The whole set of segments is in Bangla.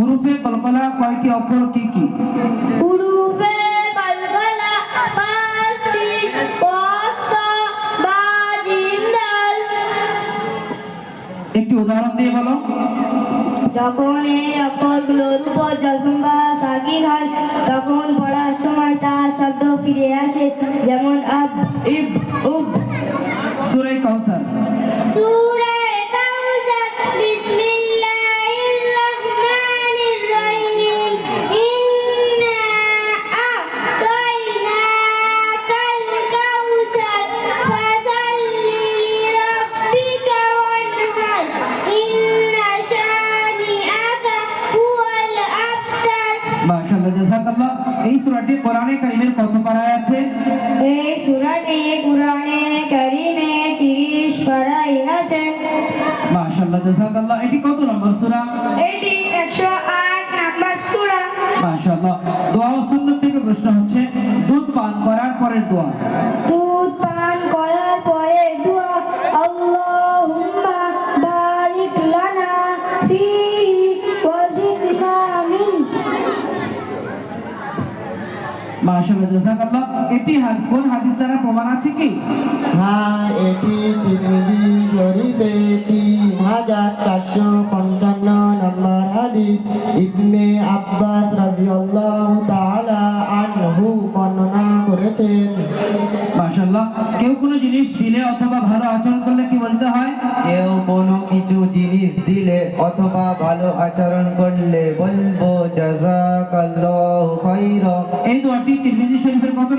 হুরুফে কলকলা কয়টি অক্ষর কি কি? হুরুফে কলকলা পাঁচটি বা জিম দাল একটি উদাহরণ দিয়ে বলো। যখন এই অক্ষরগুলোর উপর জসম বা সাকিন হয় তখন পড়ার সময় তার শব্দ ফিরে আসে যেমন আব ইব উব। মাশাআল্লাহ জাযাকাল্লাহ এই সূরাটি কোরআনে কারীমের কত পারায় আছে? এই সূরাটি কোরআনে কারীমে 30 পারায় আছে। মাশাআল্লাহ জাযাকাল্লাহ এটি কত নম্বর সূরা? এটি 108 নম্বর সূরা। মাশাআল্লাহ দোয়া ও সুন্নাত থেকে প্রশ্ন হচ্ছে দুধ পান করার পরের দোয়া। মাশাআল্লাহ জাযাকাল্লাহ এটি কোন হাদিস দ্বারা প্রমাণ আছে কি? হ্যাঁ এটি তিরমিজি শরীফে তিন হাজার চারশো পঞ্চান্ন নম্বর হাদিস। ইবনে আব্বাস রাজিয়াল্লাহু তাআলা আনহু বর্ণনা করেছেন। মাশাআল্লাহ কেউ কোনো জিনিস দিলে অথবা ভালো আচরণ করলে কি বলতে হয়? কেউ কোনো কিছু জিনিস দিলে অথবা ভালো আচরণ করলে বলব জাযাকাল্লাহু খাইরা এই দোয়াটি তিরমিজি শরীফের কত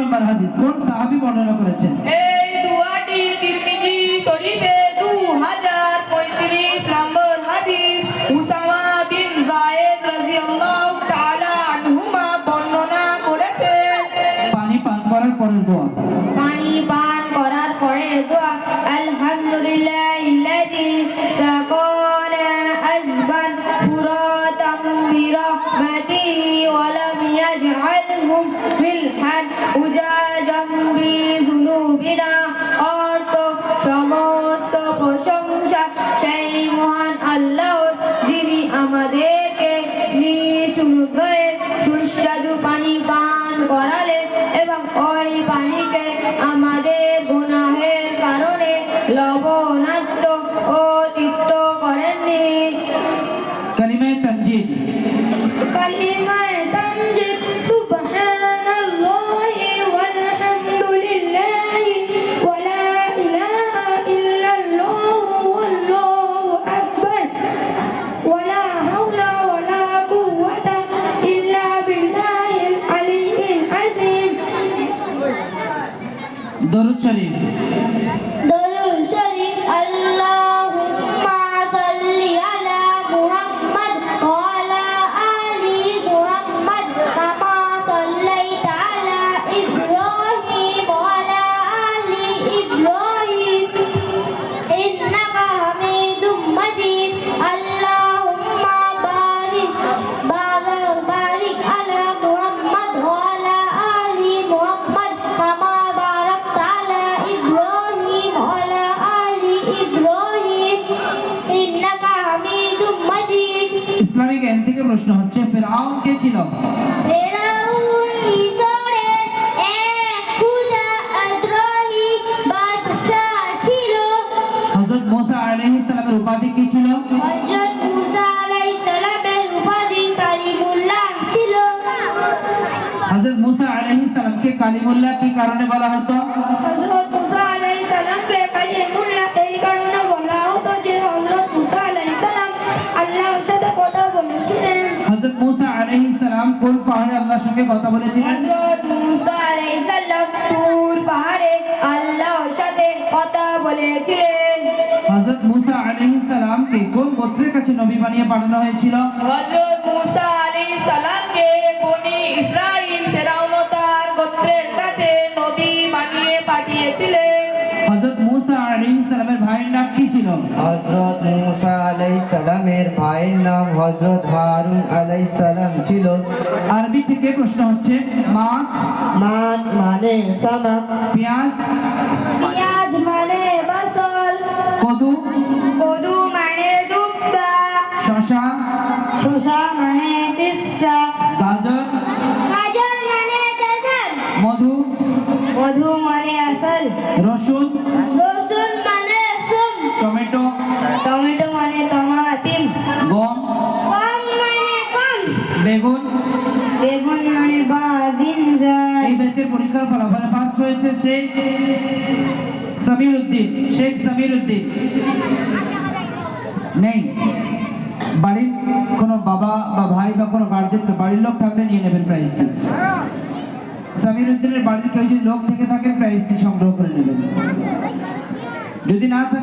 কোন সাহাবী বর্ণনা করেছেন? এই দুয়াটি তিরমিজি শরীফে দু হাজার পঁয়ত্রিশ নম্বর হাদিস। অর্থ সমস্ত প্রশংসা সেই মহান যিনি আমাদেরকে নিজ অনুগ্রহে সুস্বাদু পানি পান করালেন এবং ওই পানিকে আমাদের গুনাহের কারণে লবণাক্ত দরুদ শরীফ ইসলামিক জ্ঞান থেকে প্রশ্ন হচ্ছে ফেরাউন কে ছিল। হযরত মুসা আলাইহিস সালামের উপাধি কি ছিল? হযরত মুসা আলাইহিস সালামের উপাধি কালিমুল্লাহ ছিল। হযরত মুসা আলাইহিস সালামকে কালিমুল্লাহ কি কারণে বলা হতো? হযরত মুসা আলাইহিস সালামকে কালিমুল্লাহ মুসা আলাইহিস সালাম কোন পাহাড়ে আল্লাহর সঙ্গে কথা বলেছিলেন? হযরত মুসা আলাইহিস সালাম তুর পাহাড়ে আল্লাহর সাথে কথা বলেছিলেন? হযরত মুসা আলাইহিস সালামকে কোন গোত্রের কাছে নবী বানিয়ে পাঠানো হয়েছিল? হযরত মুসা আলাইহিস সালামকে বনি ইসরাইল ফেরাউন তার গোত্রের কাছে নবী বানিয়ে পাঠিয়েছিলেন। হযরত মুসা আলাইহিস সালামের ভাইয়ের নাম কি ছিল? হযরত মুসা আলাইহিস সালামের ভাইয়ের নাম হযরত হারুন আলাইহিস সালাম ছিল। আরবি থেকে প্রশ্ন হচ্ছে মাছ? মাছ মানে সামাক পেঁয়াজ? পেঁয়াজ মানে বাসল। কদু? কদু মানে দুব্বা। শশা শসা মানে তিসা গাজর? মধু মানে আসল? রসুন। রসুন মানে সুম। টমেটো। টমেটো মানে টমাটিম। গম। গম মানে গম। বেগুন। বেগুন মানে বাজিনজার এই ব্যাচের পরীক্ষার ফলাফল ফার্স্ট হয়েছে শেখ সমীর উদ্দিন শেখ সমীর উদ্দিন নেই। বাড়ির কোনো বাবা বা ভাই বা কোনো গার্জেন বাড়ির লোক থাকলে নিয়ে নেবেন প্রাইজটি সমীর উদ্দিনের বাড়ির কেউ যদি লোক থেকে থাকেন প্রাইজটি সংগ্রহ করে নেবেন যদি না থাকে